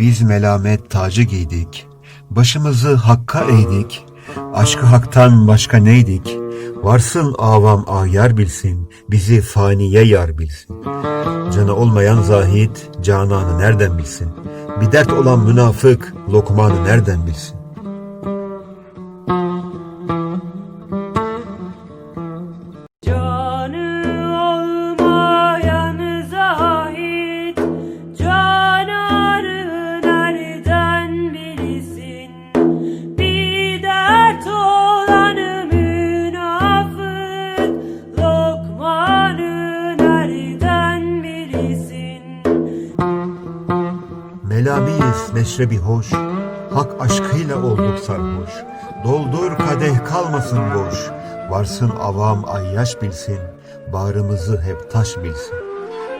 Biz melamet tacı giydik, başımızı hakka eğdik, aşkı haktan başka neydik? Varsın avam ayar bilsin, bizi faniye yar bilsin. Canı olmayan zahit, cananı nereden bilsin? Bir dert olan münafık, lokmanı nereden bilsin? Melabiyiz meşrebi hoş, hak aşkıyla olduk sarhoş. Doldur kadeh kalmasın boş, varsın avam ayyaş bilsin, bağrımızı hep taş bilsin.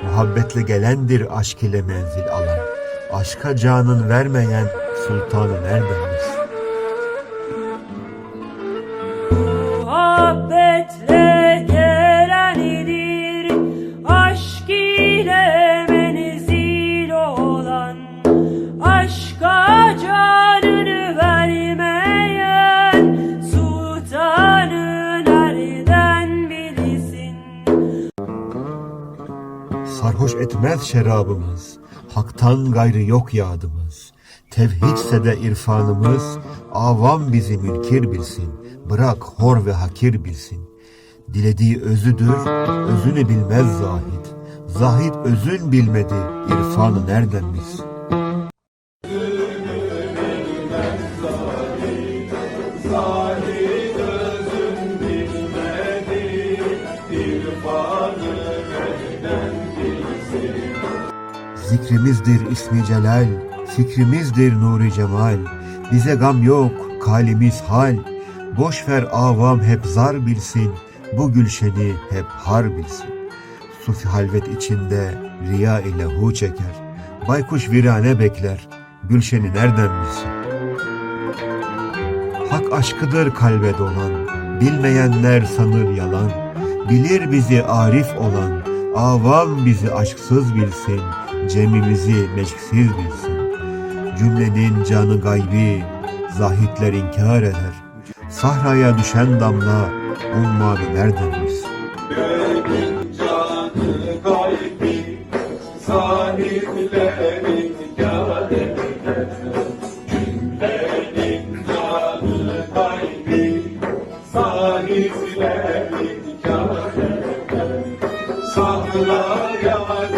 Muhabbetle gelendir aşk ile menzil alan, aşka canın vermeyen sultanı nereden bilsin? Sarhoş etmez şerabımız, haktan gayrı yok yadımız. Tevhidse de irfanımız, avam bizi mülkir bilsin, bırak hor ve hakir bilsin. Dilediği özüdür, özünü bilmez zahid. Zahid özün bilmedi, irfanı nereden bilsin? Zikrimizdir ismi celal, fikrimizdir nuri cemal. Bize gam yok, kalimiz hal. Boş ver avam hep zar bilsin, bu gülşeni hep har bilsin. Sufi halvet içinde riya ile hu çeker. Baykuş virane bekler, gülşeni nereden bilsin? Hak aşkıdır kalbe dolan, bilmeyenler sanır yalan. Bilir bizi arif olan, avam bizi aşksız bilsin, cemimizi meşksiz bilsin. Cümlenin canı gaybi, zahitler inkar eder. Sahraya düşen damla, ummanı nereden bilsin?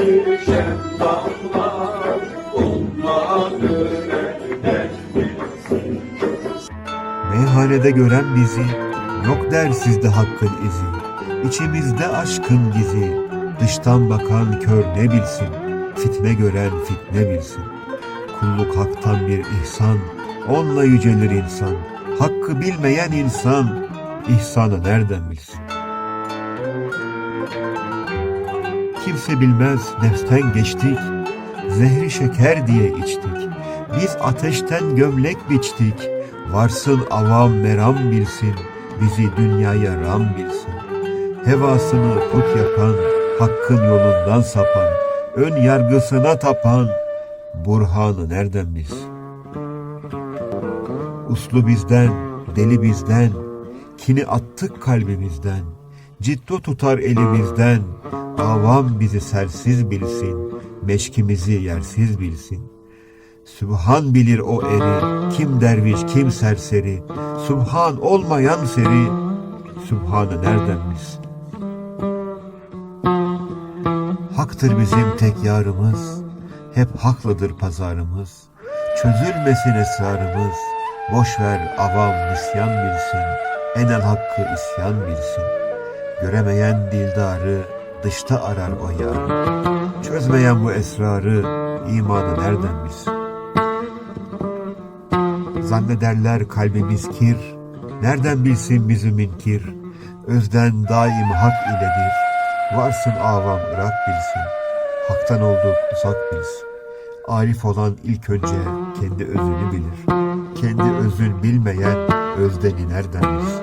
Bilsin Meyhanede gören bizi, yok der sizde hakkın izi. İçimizde aşkın gizi, dıştan bakan kör ne bilsin, fitne gören fitne bilsin. Kulluk haktan bir ihsan, onunla yücelir insan. Hakkı bilmeyen insan, ihsanı nereden bilsin? Kimse bilmez nefsten geçtik, zehri şeker diye içtik. Biz ateşten gömlek biçtik, varsın avam meram bilsin, bizi dünyaya ram bilsin. Hevasını put yapan, hakkın yolundan sapan, ön yargısına tapan, burhanı nereden bilsin? Uslu bizden, deli bizden, kini attık kalbimizden, ciddo tutar elimizden, avam bizi sersiz bilsin, meşkimizi yersiz bilsin. Sübhan bilir o eri, kim derviş kim serseri, Subhan olmayan seri, Sübhanı nereden bilsin? Haktır bizim tek yarımız, hep haklıdır pazarımız. Çözülmesin esrarımız, boş ver avam nisyan bilsin, enel hakkı isyan bilsin. Göremeyen dildarı, dışta arar o yarı. Çözmeyen bu esrarı, imanı nereden bilsin? Zannederler kalbimiz kir, nereden bilsin bizi münkir? Özden daim hak iledir, varsın avam ırak bilsin. Haktan olduk uzak bilsin. Arif olan ilk önce kendi özünü bilir. Kendi özün bilmeyen özdeni nereden bilsin?